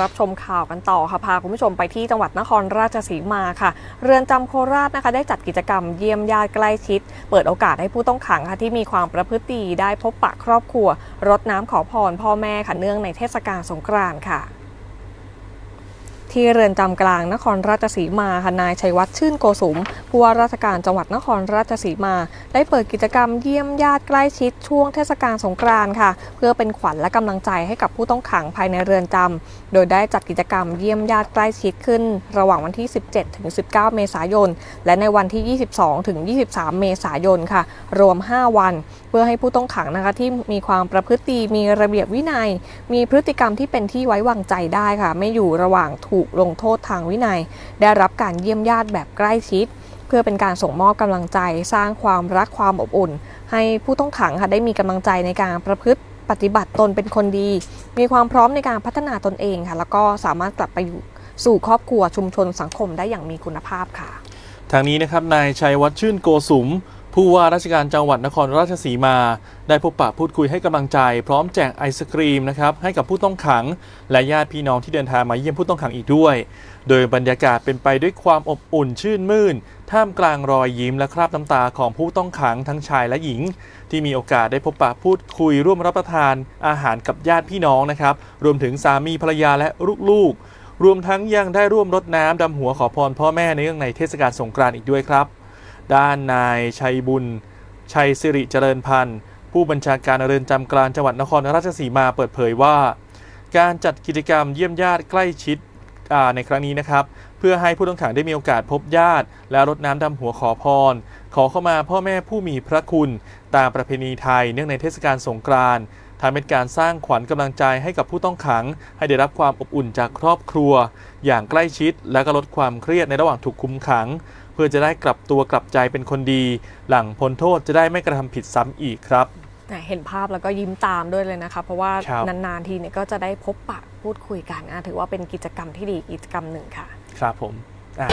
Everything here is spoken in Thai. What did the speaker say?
รับชมข่าวกันต่อค่ะพาคุณผู้ชมไปที่จังหวัดนครราชสีมาค่ะ เรือนจำโคราชนะคะ ได้จัดกิจกรรมเยี่ยมญาติใกล้ชิด เปิดโอกาสให้ผู้ต้องขังค่ะที่มีความประพฤติดีได้พบปะครอบครัวรดน้ำขอพรพ่อแม่ค่ะเนื่องในเทศกาลสงกรานต์ค่ะ ที่เรือนจำกลางนครราชสีมาค่ะนายชัยวัฒน์ชื่นโกสุมผู้ว่าราชการจังหวัดนครราชสีมา ได้เปิดกิจกรรมเยี่ยมญาติใกล้ชิดช่วงเทศกาลสงกรานต์ค่ะ เพื่อเป็นขวัญและกำลังใจให้กับผู้ต้องขังภายในเรือนจำโดยได้จัดกิจกรรมเยี่ยมญาติใกล้ชิดขึ้น ระหว่างวันที่ 17 ถึง 19 เมษายน และในวันที่ 22 ถึง 23 เมษายนค่ะ รวม 5 วัน เพื่อให้ผู้ต้องขังนะคะที่มีความประพฤติมีระเบียบวินัย มีพฤติกรรมที่เป็นที่ไว้วางใจได้ค่ะ ไม่อยู่ระหว่างถูกลงโทษทางวินัย ได้รับการเยี่ยมญาติแบบใกล้ชิด เพื่อเป็นการส่งมอบกำลังใจสร้างความรักความอบอุ่น ให้ผู้ต้องขังค่ะได้มีกำลังใจในการประพฤติปฏิบัติตนเป็นคนดี มีความพร้อมในการพัฒนาตนเองค่ะ แล้วก็สามารถกลับไปอยู่สู่ครอบครัวชุมชนสังคมได้อย่างมีคุณภาพค่ะ ทางนี้นะครับนายชัยวัฒน์ชื่นโกสุม ผู้ว่าราชการจังหวัดนครราชสีมา ได้พบปะพูดคุยให้กำลังใจ พร้อมแจกไอศครีมนะครับให้กับผู้ต้องขัง และญาติพี่น้องที่เดินทางมาเยี่ยมผู้ต้องขังอีกด้วย โดยบรรยากาศเป็นไปด้วยความอบอุ่นชื่นมื่น ท่ามกลางรอยยิ้มและคราบน้ำตาของผู้ต้องขังทั้งชายและหญิง ที่มีโอกาสได้พบปะพูดคุยร่วมรับประทานอาหารกับญาติพี่น้องนะครับรวมถึงสามีภรรยาและลูกๆรวมทั้งยังได้ร่วมรดน้ำดำหัวขอพรพ่อแม่ในเรื่องในเทศกาลสงกรานต์อีกด้วยครับ ด้านนายชัยบุญ ชัยสิริเจริญพันธ์ ผู้บัญชาการเรือนจำกลางจังหวัดนครราชสีมาเปิดเผยว่า การจัดกิจกรรมเยี่ยมญาติใกล้ชิดในครั้งนี้นะครับเพื่อให้ผู้ต้องขังได้มีโอกาสพบญาติ และรดน้ำดำหัวขอพร ขอเข้ามาพ่อแม่ผู้มีพระคุณ ตามประเพณีไทยเนื่องในเทศกาลสงกรานต์ ทำเป็นการสร้างขวัญกำลังใจให้กับผู้ต้องขัง ให้ได้รับความอบอุ่นจากครอบครัว อย่างใกล้ชิด และก็ลดความเครียดในระหว่างถูกคุมขัง เพื่อจะได้กลับตัวกลับใจเป็นคนดี หลังพ้นโทษจะได้ไม่กระทำผิดซ้ำอีกครับเห็นภาพแล้วก็ยิ้มตามด้วยเลยนะคะ เพราะว่าครับนานๆทีเนี่ยก็จะได้พบปะพูดคุยกันอะถือว่าเป็นกิจกรรมที่ดีกิจกรรมหนึ่งค่ะ ครับผมอ่า